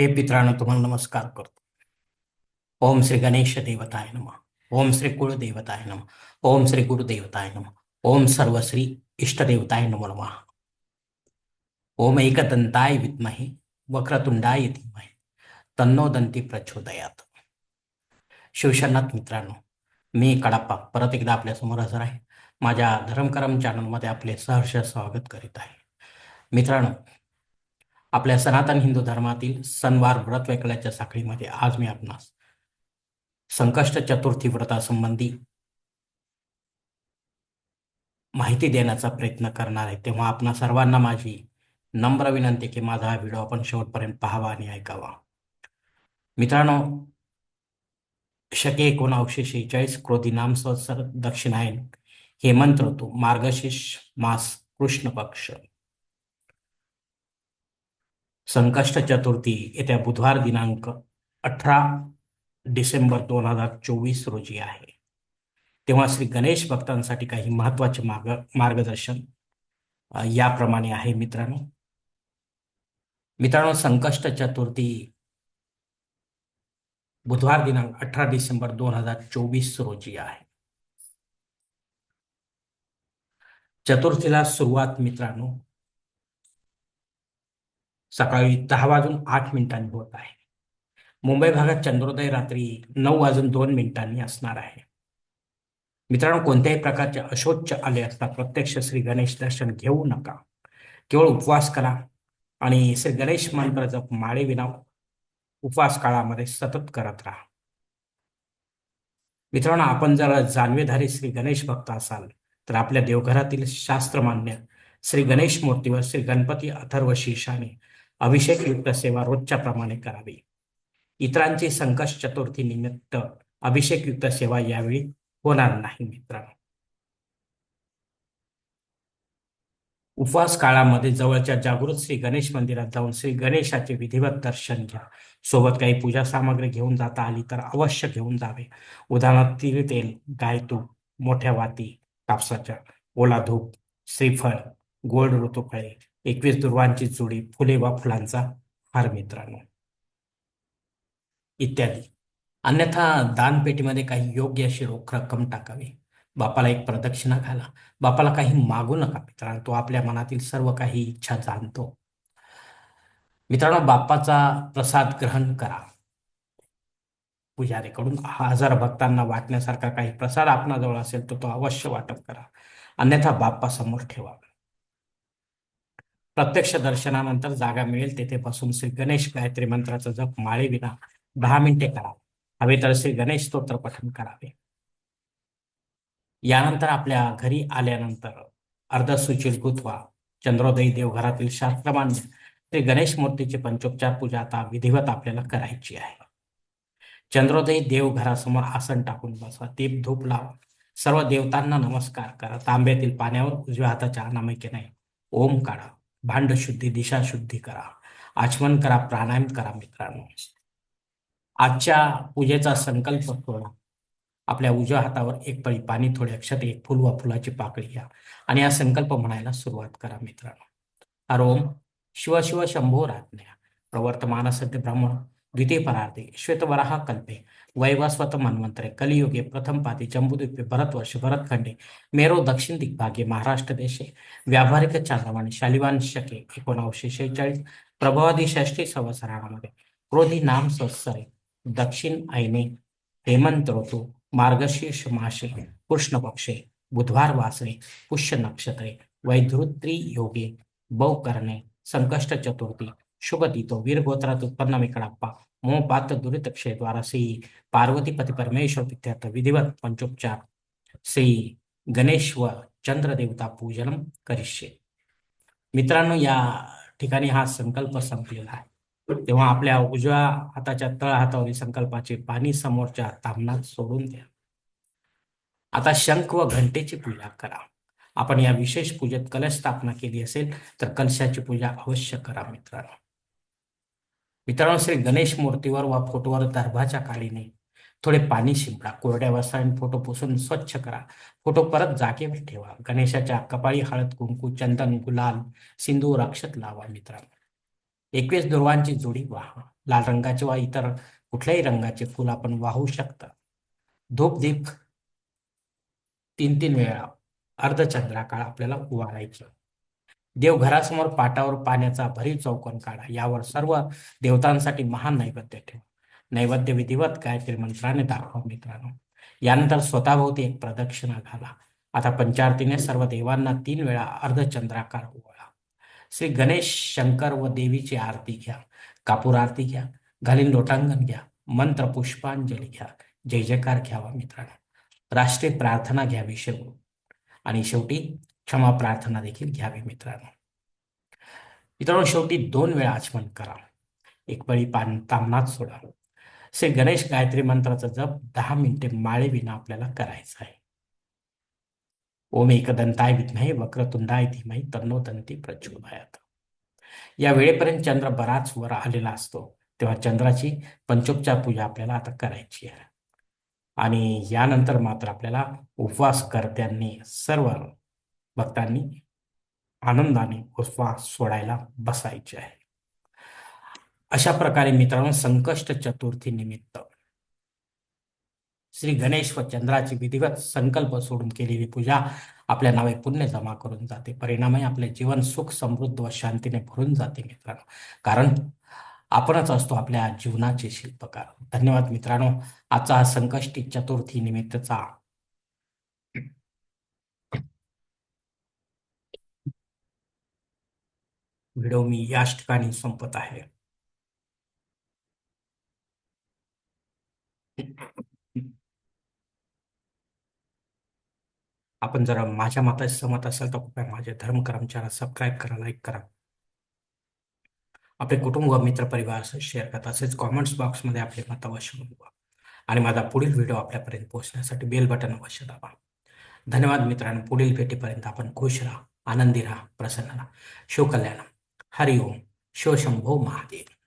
हे पित्रांनो तुम्हाला नमस्कार करतो. ओम श्री गणेश देवताय नम. ओम श्री कुळदेवताय नम. ओम श्री गुरुदेवताय नम. ओम सर्वश्री इष्टदेवताय नमो नमः. ओम एकदंताय विद्महे वक्रतुंडाय धीमहे तन्नो दंती प्रचोदयात. शिवशरणात मित्रांनो मी कडाप्पा परत एकदा आपल्यासमोर हजर आहे. माझ्या धर्मकरम चॅनलमध्ये आपले सहर्ष स्वागत करीत आहे. मित्रांनो आपल्या सनातन हिंदू धर्मातील सणवार व्रत वैकल्याच्या साखळीमध्ये आज मी आपणास संकष्ट चतुर्थी व्रतासंबंधी माहिती देण्याचा प्रयत्न करणार आहे. तेव्हा आपणा सर्वांना माझी नम्र विनंती की माझा हा व्हिडिओ आपण शेवटपर्यंत पाहावा आणि ऐकावा. मित्रांनो शके एकोणावीसशे शेहेचाळीस क्रोधी नाम संवत्सर दक्षिणायन हेमंत ऋतू मार्गशीर्ष मास कृष्ण पक्ष. संकष्ट चतुर्थी येत्या बुधवार दिनांक अठरा डिसेंबर दोन हजार चोवीस रोजी आहे. तेव्हा श्री गणेश भक्तांसाठी काही महत्त्वाचे मार्ग मार्गदर्शन याप्रमाणे आहे मित्रांनो. मित्रांनो संकष्ट चतुर्थी बुधवार दिनांक अठरा डिसेंबर दोन हजार चोवीस रोजी आहे. चतुर्थीला सुरुवात मित्रांनो सकाळी दहा वाजून आठ मिनिटांनी होत आहे. मुंबई भागात चंद्रोदय रात्री नऊ वाजून दोन मिनिटांनी असणार आहे. मित्रांनो कोणत्याही प्रकारचे अशोच आले असता प्रत्यक्ष श्री गणेश दर्शन घेऊ नका. केवळ उपवास करा आणि श्री गणेश मंत्र जप माळे उपवास काळामध्ये सतत करत राहा. मित्रांनो आपण जर जाणवेधारी श्री गणेश भक्त असाल तर आपल्या देवघरातील शास्त्रमान्य श्री गणेश मूर्तीवर श्री गणपती अथर्व शीर्षाने अभिषेक युक्त सेवा रोजच्या प्रमाणे करावी. इतरांची संकष्ट चतुर्थी निमित्त अभिषेक युक्त सेवा यावेळी होणार नाही मित्रांनो. उपवास काळामध्ये जवळच्या जागृत श्री गणेश मंदिरात जाऊन श्री गणेशाचे विधिवत दर्शन घ्या. सोबत काही पूजा सामग्री घेऊन जाता आली तर अवश्य घेऊन जावे. उदाहरणार्थ तिळ तेल गाय तूप मोठ्या वाती कापसाच्या ओला धूप श्रीफळ गोल्ड ऋतुफळे एकवीस दुर्वांची जोडी फुले वा फुलांचा हार मित्रांनो. इत्यादी. अन्यथा दानपेटीमध्ये काही योग्य अशी रोख रक्कम टाकावी. बापाला एक प्रदक्षिणा घाला. बापाला काही मागू नका मित्रांनो. तो आपल्या मनातील सर्व काही इच्छा जाणतो. मित्रांनो बाप्पाचा प्रसाद ग्रहण करा. पुजारीकडून हजार भक्तांना वाटण्यासारखा काही प्रसाद आपणाजवळ असेल तर तो अवश्य वाटप करा. अन्यथा बाप्पा समोर ठेवा. प्रत्यक्ष दर्शनानंतर जागा मिळेल. तेथे बसून श्री गणेश गायत्री मंत्राचा जप माळीविना दहा मिनिटे करा. हवे तर श्री गणेश स्तोत्र पठण करावे. यानंतर आपल्या घरी आल्यानंतर अर्ध सुचिल व्हा चंद्रोदयी देवघरातील शास्त्रमान्य श्री गणेश मूर्तीची पंचोपचार पूजा आता विधिवत आपल्याला करायची आहे. चंद्रोदयी देवघरासमोर आसन टाकून बसवा. दीप धूप लावा. सर्व देवतांना नमस्कार करा. तांब्यातील पाण्यावर उजव्या हाताच्या अनामिकेने ओम काढा. भांडशुद्धी दिशाशुद्धी दिशा शुद्धी करा आचमन करा प्राणायाम करा मित्रांनो. आजच्या पूजेचा संकल्प सोडा आपल्या उजव्या हातावर एक पळी पाणी थोडे अक्षत एक फुल वा फुलाची पाकळी घ्या आणि हा संकल्प म्हणायला सुरुवात करा मित्रांनो. हरोम शिव शिव शंभो राज्ञा. प्रवर्तमान सत्य ब्राह्मण. द्वितीयपरार्धे श्वेतवराह कल्पे वैवस्वत मन्वंतरे कलियुगे प्रथम पाती जम्बुद्वीपे भरतवर्ष भरतखंडे मेरो दक्षिण दिग्भागे महाराष्ट्र देशे व्यावहारिक चांद्रवाणी शालिवान शके एकोणावीसशे शेहेचाळीस प्रभावादी षष्टी संवत्सरामध्ये क्रोधी नाम संवत्सरे दक्षिण ऐने हेमंत ऋतू मार्गशीर्ष मासे कृष्णपक्षे बुधवार वासरे पुष्य नक्षत्रे वैधृत्री योगे बौ संकष्ट चतुर्थी शुभ तिथो वीर गोत्रात उत्पन्न विकडाप्पा मोह पात्र दुरित क्षेद्वारा श्री पार्वतीपती परमेश्वर विद्यार्थ विधिवत पंचोपचार श्री गणेश व चंद्र देवता पूजनम करिष्ये। मित्रांनो, या हा संकल्प संपलेला आहे। तेव्हा आपल्या उजव्या हाताच्या तळ हातावरील संकल्पाचे पाणी समोरच्या तामणात सोडून द्या। आता शंख व घंटेची पूजा करा। या विशेष पूजेत कलश स्थापना केली असेल, तर कलशाची पूजा अवश्य करा मित्रांनो। मित्रांनो श्री गणेश मूर्तीवर वा फोटोवर दर्भाच्या काळीने थोडे पाणी शिंपडा कोरड्या वस्त्राने फोटो पुसून स्वच्छ करा. फोटो परत जागेवर ठेवा. गणेशाच्या कपाळी हळद कुंकू चंदन गुलाल सिंदूर अक्षत लावा मित्रांनो. एकवीस दुर्वांची जोडी वाहा. लाल रंगाचे वा इतर कुठल्याही रंगाचे फूल आपण वाहू शकता. धूप दीप तीन तीन वेळा. अर्धचंद्राकाळ आपल्याला उभारायचं. देवघरासमोर पाटावर पाण्याचा भरीव चौकोन काढा. यावर सर्व देवतांसाठी महान नैवेद्य ठेवा. नैवेद्य विधिवत गायत्री मंत्राने दाखवा मित्रांनो. यानंतर स्वतःभोवती एक प्रदक्षिणा घाला. आता पंचारतीने सर्व देवांना तीन वेळा अर्धचंद्राकार ओवाळा. श्री गणेश शंकर व देवीची आरती घ्या. कापूर आरती घ्या. घालीन लोटांगण घ्या. मंत्र पुष्पांजली घ्या. जय जयकार घ्यावा मित्रांनो. राष्ट्रीय प्रार्थना घ्यावी शेवट आणि शेवटी क्षमा प्रार्थना देखील घ्यावी मित्रांनो. मित्रांनो शेवटी दोन वेळा आचमन करा. एक बळी पान तामनात सोडा. श्री गणेश गायत्री मंत्राचा जप दहा मिनिटे माळे विना आपल्याला करायचा आहे. ओम एकदंताय विद्महे वक्रतुंडाय धीमही तन्नोदंती प्रचोदयात. या वेळेपर्यंत चंद्र बराच वर आलेला असतो तेव्हा चंद्राची पंचोपचार पूजा आपल्याला आता करायची आहे. आणि यानंतर मात्र आपल्याला उपवास करत्यांनी सर्व भक्तांनी आनंदाने उपवास सोडायला बसायचे आहे. अशा प्रकारे मित्रांनो संकष्ट चतुर्थी निमित्त श्री गणेश व चंद्राची विधिवत संकल्प सोडून केलेली पूजा आपल्या नावे पुण्य जमा करून जाते. परिणामी आपले जीवन सुख समृद्ध व शांतीने भरून जाते मित्रांनो. कारण आपणच असतो आपल्या जीवनाचे शिल्पकार. धन्यवाद मित्रांनो. आजचा हा संकष्टी चतुर्थी निमित्तचा व्हिडिओ मी याच ठिकाणी संपत आहे. आपण जर माझ्या मताशी सहमत असाल तर कृपया माझे धर्म कर्मचारा सबस्क्राईब करा लाईक करा. आपले कुटुंब व मित्र परिवार शेअर करा. तसेच कॉमेंट्स बॉक्समध्ये आपले मत अवश्य नोंदवा आणि माझा पुढील व्हिडिओ आपल्यापर्यंत पोहोचण्यासाठी बेल बटन अवश्य दाबा. धन्यवाद मित्रांनो. पुढील भेटीपर्यंत आपण खुश राहा आनंदी राहा प्रसन्न राहा. शिवकल्याण हरिओम. शिवशंभो महादेव.